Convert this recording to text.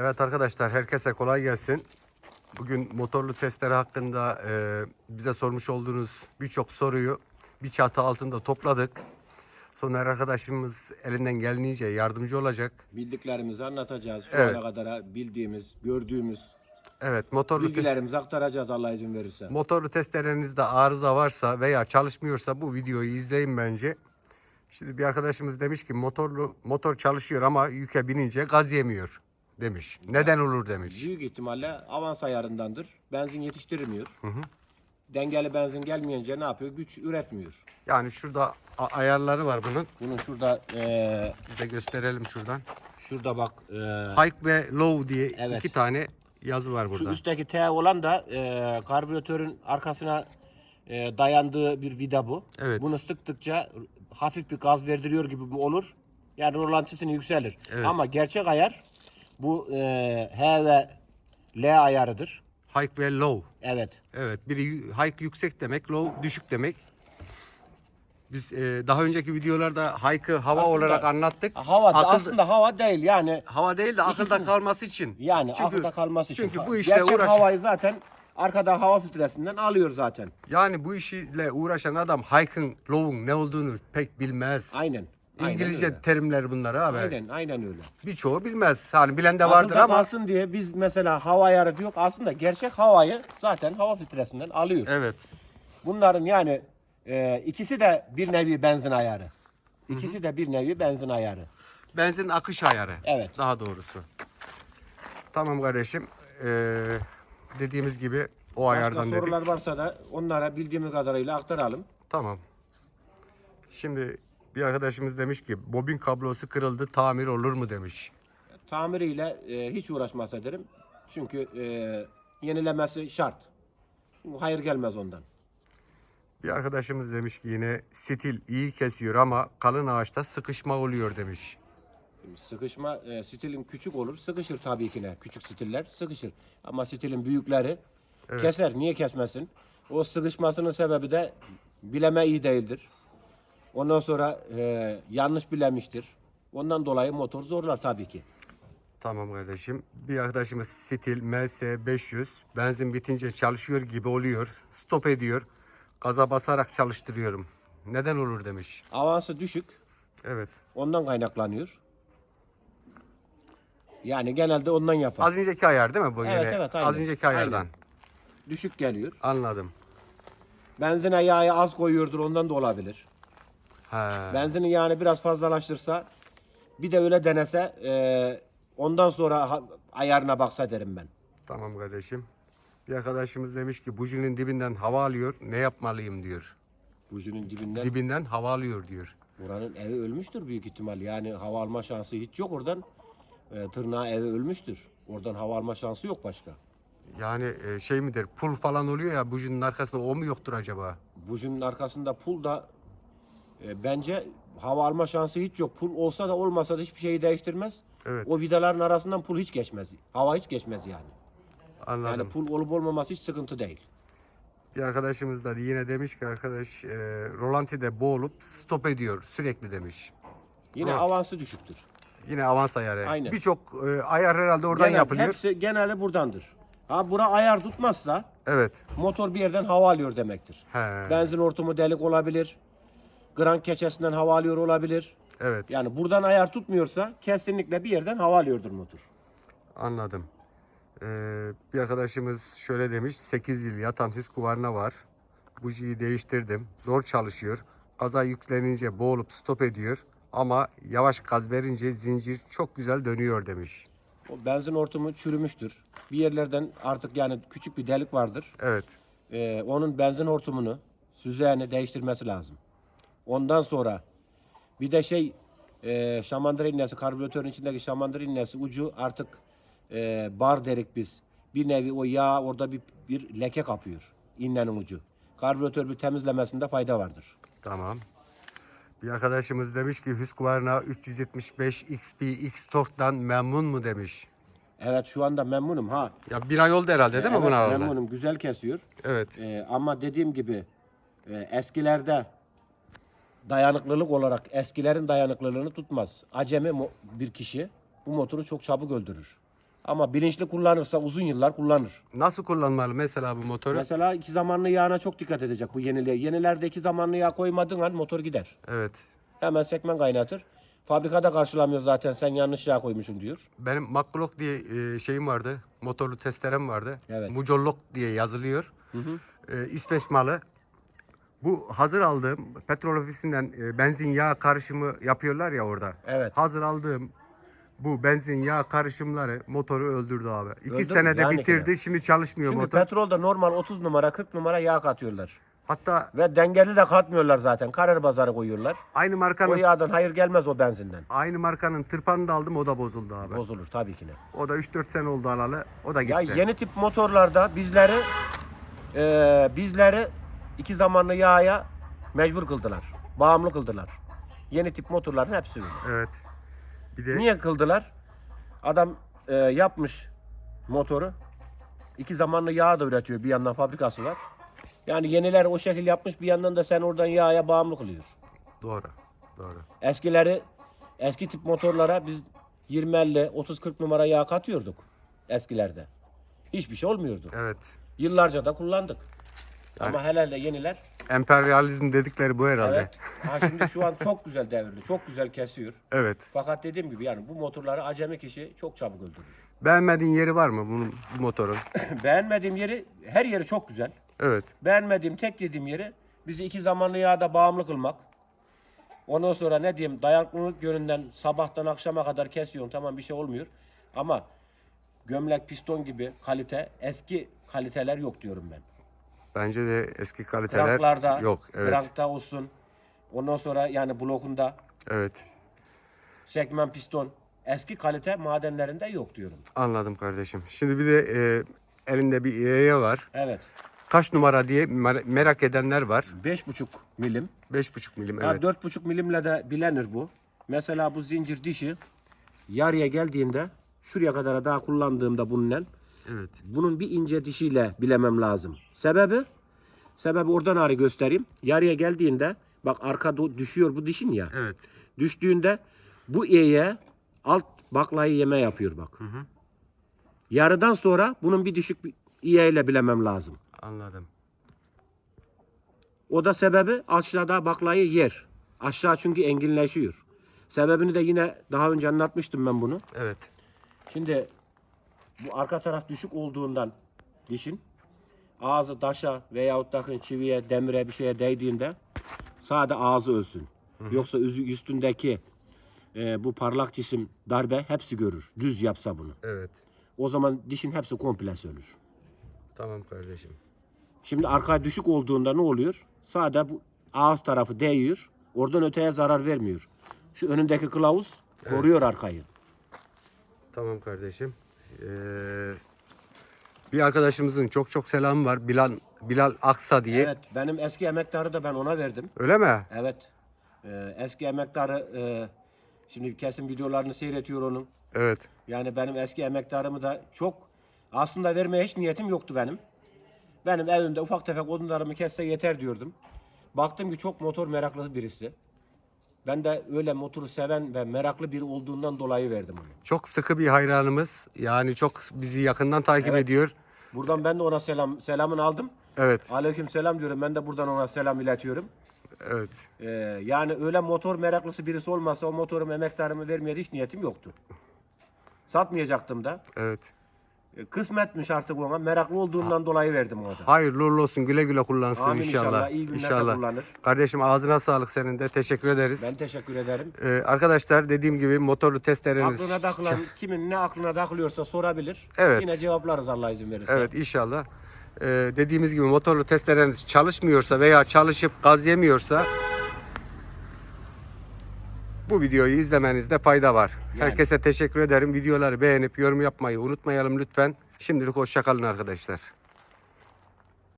Evet arkadaşlar herkese kolay gelsin. Bugün motorlu testleri hakkında e, bize sormuş olduğunuz birçok soruyu bir çatı altında topladık. Soner arkadaşımız elinden geldiğince yardımcı olacak. Bildiklerimizi anlatacağız. Şu Evet. ana kadar bildiğimiz, gördüğümüz Evet motorlu test, bilgilerimizi aktaracağız Allah izin verirse. motorlu testlerinizde arıza varsa veya çalışmıyorsa bu videoyu izleyin bence. Şimdi bir arkadaşımız demiş ki motorlu motor çalışıyor ama yüke binince gaz yemiyor demiş. Neden olur demiş. Büyük ihtimalle avans ayarındandır. Benzin yetiştirmiyor. Dengeli benzin gelmeyince ne yapıyor? Güç üretmiyor. Yani şurada a- ayarları var bunun. Bunun şurada eee, Bize gösterelim şuradan. şurada bak eee, High ve low diye Evet. iki tane yazı var şu burada. üstteki T olan da eee karbüratörün arkasına eee, dayandığı bir vida bu. Evet. Bunu sıktıkça hafif bir gaz verdiriyor gibi olur. Yani rolantısını yükselir. Evet. Ama gerçek ayar bu eee, H ve L ayarıdır. High ve low. Evet. Evet. Biri high yüksek demek, low düşük demek. Biz e, daha önceki videolarda high'ı hava Aslında- olarak anlattık. Hava Akılda- aslında hava değil yani hava değil de akılda İkisini- kalması için. yani çünkü, akılda kalması için. Çünkü bu işle Gerçek uğraş havayı zaten arkada hava filtresinden alıyor zaten. yani bu işle uğraşan adam high'ın, low'un ne olduğunu pek bilmez. Aynen. Aynen İngilizce öyle. terimler bunlar abi. Aynen aynen öyle. Birçoğu bilmez. Hani bilen de vardır Akılda ama kalsın diye biz mesela hava ayarı diyor. Aslında gerçek havayı zaten hava filtresinden alıyor. evet. Bunların yani e, ikisi de bir nevi benzin ayarı. İkisi de bir nevi benzin ayarı. Benzin akış ayarı. Evet. Daha doğrusu. Tamam kardeşim. Ee, dediğimiz gibi o Başka ayardan dedik. sorular varsa da onlara bildiğimiz kadarıyla aktaralım. Tamam. Şimdi bir arkadaşımız demiş ki bobin kablosu kırıldı tamir olur mu demiş. Tamiriyle e, hiç uğraşmaz derim. Çünkü e, yenilemesi şart. Hayır gelmez ondan. Bir arkadaşımız demiş ki yine stil iyi kesiyor ama kalın ağaçta sıkışma oluyor demiş. Sıkışma e, stilin küçük olur. Sıkışır tabii ki ne. Küçük stiller sıkışır. Ama stilin büyükleri keser. Niye kesmesin? O sıkışmasının sebebi de bileme iyi değildir. Ondan sonra e, yanlış bilemiştir. Ondan dolayı motor zorlar tabii ki. Tamam kardeşim. Bir arkadaşımız stil MS 500 benzin bitince çalışıyor gibi oluyor. Stop ediyor. Gaza basarak çalıştırıyorum. Neden olur demiş. Avansı düşük. Evet. Ondan kaynaklanıyor. Yani genelde ondan yapar. Az önceki ayar değil mi bu Evet, yine? evet, Az aynen. önceki ayardan. Aynen. Düşük geliyor. Anladım. Benzine yağı az koyuyordur ondan da olabilir. He. Benzinin yağını biraz fazlalaştırsa bir de öyle denese e, ondan sonra ha- ayarına baksa derim ben. Tamam kardeşim. Bir arkadaşımız demiş ki bujinin dibinden hava alıyor. Ne yapmalıyım diyor. Bujunun dibinden Dibinden hava alıyor diyor. buranın evi ölmüştür büyük ihtimal. Yani hava alma şansı hiç yok oradan. E, tırnağı evi ölmüştür. Oradan hava alma şansı yok başka. Yani e, şey midir? Pul falan oluyor ya bujinin arkasında o mu yoktur acaba? Bujunun arkasında pul da e, bence hava alma şansı hiç yok. Pul olsa da olmasa da hiçbir şeyi değiştirmez. Evet. O vidaların arasından pul hiç geçmez. Hava hiç geçmez yani. Anladım. Yani pul olup olmaması hiç sıkıntı değil. Bir arkadaşımız da yine demiş ki arkadaş e, rolantide boğulup stop ediyor sürekli demiş. Yine Evet. avansı düşüktür. Yine avans ayarı. Aynen. Birçok e, ayar herhalde oradan Genel- yapılıyor. Hepsi genelde buradandır. Ha bura ayar tutmazsa Evet. motor bir yerden hava alıyor demektir. He. Benzin hortumu delik olabilir. Grank keçesinden hava alıyor olabilir. Evet. Yani buradan ayar tutmuyorsa kesinlikle bir yerden hava alıyordur motor. Anladım. Ee, bir arkadaşımız şöyle demiş. 8 yıl yatan hüs kuvarına var. Bujiyi değiştirdim. Zor çalışıyor. Gaza yüklenince boğulup stop ediyor. Ama yavaş gaz verince zincir çok güzel dönüyor demiş. O benzin hortumu çürümüştür. Bir yerlerden artık yani küçük bir delik vardır. Evet. Ee, onun benzin hortumunu, süzeğini değiştirmesi lazım. Ondan sonra bir de şey e, şamandıra iğnesi, karbüratörün içindeki şamandıra iğnesi ucu artık e, bar derik biz. Bir nevi o yağ orada bir, bir leke kapıyor. İğnenin ucu. Karbüratör bir temizlemesinde fayda vardır. Tamam. Bir arkadaşımız demiş ki Husqvarna 375 XP X Torque'dan memnun mu demiş. Evet şu anda memnunum ha. Ya bir ay oldu herhalde değil mi Evet, buna memnunum. Güzel kesiyor. Evet. Ee, ama dediğim gibi e, eskilerde dayanıklılık olarak eskilerin dayanıklılığını tutmaz. Acemi bir kişi bu motoru çok çabuk öldürür. Ama bilinçli kullanırsa uzun yıllar kullanır. Nasıl kullanmalı mesela bu motoru? Mesela iki zamanlı yağına çok dikkat edecek bu yeniliğe. Yenilerde iki zamanlı yağ koymadığın an motor gider. Evet. Hemen sekmen kaynatır. Fabrikada karşılamıyor zaten sen yanlış yağ koymuşsun diyor. Benim Maklok diye e, şeyim vardı. Motorlu testerem vardı. Evet. Mucollok diye yazılıyor. E, İsveç malı. Bu hazır aldığım petrol ofisinden e, benzin yağ karışımı yapıyorlar ya orada. Evet. Hazır aldığım bu benzin yağ karışımları motoru öldürdü abi. İki Öldürdü, senede yani bitirdi. kadar. Şimdi çalışmıyor Şimdi motor. petrolde normal 30 numara 40 numara yağ katıyorlar. Hatta Ve dengeli de katmıyorlar zaten. Karar bazarı koyuyorlar. aynı O markanın yağdan hayır gelmez o benzinden. aynı markanın tırpanını da aldım o da bozuldu abi. Bozulur tabii ki ne. O da 3-4 sene oldu alalı. O da gitti. Ya yeni tip motorlarda bizleri eee bizleri iki zamanlı yağa mecbur kıldılar. Bağımlı kıldılar. Yeni tip motorların hepsi öyle. Evet. Bir de Niye kıldılar? Adam eee, yapmış motoru. iki zamanlı yağ da üretiyor. Bir yandan fabrikası var. Yani yeniler o şekil yapmış bir yandan da sen oradan yağa bağımlı kılıyor. doğru. Doğru. Eskileri eski tip motorlara biz 20 50 30 40 numara yağ katıyorduk eskilerde. Hiçbir şey olmuyordu. Evet. Yıllarca da kullandık. Ama helal de yeniler. Emperyalizm dedikleri bu herhalde. Evet. Ha şimdi şu an çok güzel devirli. Çok güzel kesiyor. Evet. Fakat dediğim gibi yani bu motorları acemi kişi çok çabuk öldürür. Beğenmediğin yeri var mı bunun bu motorun? Beğenmediğim yeri her yeri çok güzel. Evet. Beğenmediğim tek dediğim yeri bizi iki zamanlı yağda bağımlı kılmak. Ondan sonra ne diyeyim dayanıklılık yönünden sabahtan akşama kadar kesiyorsun tamam bir şey olmuyor. Ama gömlek piston gibi kalite eski kaliteler yok diyorum ben. Bence de eski kaliteler Kranklarda, yok. Evet. krankta olsun. Ondan sonra yani blokunda Evet. segment piston eski kalite madenlerinde yok diyorum. Anladım kardeşim. Şimdi bir de e, elinde bir EYE var. Evet. Kaç numara diye mer- merak edenler var. 5,5 milim. 5,5 milim Ha, evet. 4,5 milimle de bilenir bu. Mesela bu zincir dişi yarıya geldiğinde şuraya kadar daha kullandığımda bununla Evet. bunun bir ince dişiyle bilemem lazım. Sebebi sebebi oradan ağrı göstereyim. Yarıya geldiğinde bak arka düşüyor bu dişin ya. Evet. Düştüğünde bu iğeye alt baklayı yeme yapıyor bak. Yarıdan sonra bunun bir düşük bir iğeyle bilemem lazım. Anladım. O da sebebi aşağıda baklayı yer. Aşağı çünkü enginleşiyor. Sebebini de yine daha önce anlatmıştım ben bunu. Evet. Şimdi bu arka taraf düşük olduğundan dişin ağzı taşa veyahut da çiviye, demire bir şeye değdiğinde sade ağzı ölsün. Yoksa üzü- üstündeki e, bu parlak cisim darbe hepsi görür. Düz yapsa bunu. Evet. O zaman dişin hepsi komple ölür. Tamam kardeşim. Şimdi arka düşük olduğunda ne oluyor? Sade bu ağız tarafı değiyor. Oradan öteye zarar vermiyor. Şu önündeki kılavuz koruyor arkayı. Tamam kardeşim. Ee, bir arkadaşımızın çok çok selamı var. Bilal Bilal Aksa diye. Evet, benim eski emektarı da ben ona verdim. Öyle mi? Evet. Ee, eski emektarı e, şimdi kesin videolarını seyretiyor onun. Evet. Yani benim eski emektarımı da çok aslında vermeye hiç niyetim yoktu benim. Benim evimde ufak tefek odunlarımı kesse yeter diyordum. Baktım ki çok motor meraklı birisi. Ben de öyle motoru seven ve meraklı biri olduğundan dolayı verdim onu. Çok sıkı bir hayranımız. Yani çok bizi yakından takip Evet. ediyor. Buradan ben de ona selam selamını aldım. Evet. Aleyküm selam diyorum. Ben de buradan ona selam iletiyorum. Evet. Ee, yani öyle motor meraklısı birisi olmasa o motorum emektarımı vermeye hiç niyetim yoktu. Satmayacaktım da. Evet. E, Kısmetmiş artık ona. Meraklı olduğumdan dolayı verdim ona da. Hayırlı uğurlu olsun. Güle güle kullansın Amin inşallah. inşallah. İyi günlerde kullanır. Kardeşim ağzına sağlık senin de. Teşekkür ederiz. Ben teşekkür ederim. Ee, arkadaşlar dediğim gibi motorlu testleriniz. Aklına takılan, kimin ne aklına takılıyorsa sorabilir. Evet. Yine cevaplarız Allah izin verirse. Evet inşallah. Ee, dediğimiz gibi motorlu testleriniz çalışmıyorsa veya çalışıp gaz yemiyorsa bu videoyu izlemenizde fayda var. Yani. Herkese teşekkür ederim. Videoları beğenip yorum yapmayı unutmayalım lütfen. Şimdilik hoşçakalın arkadaşlar.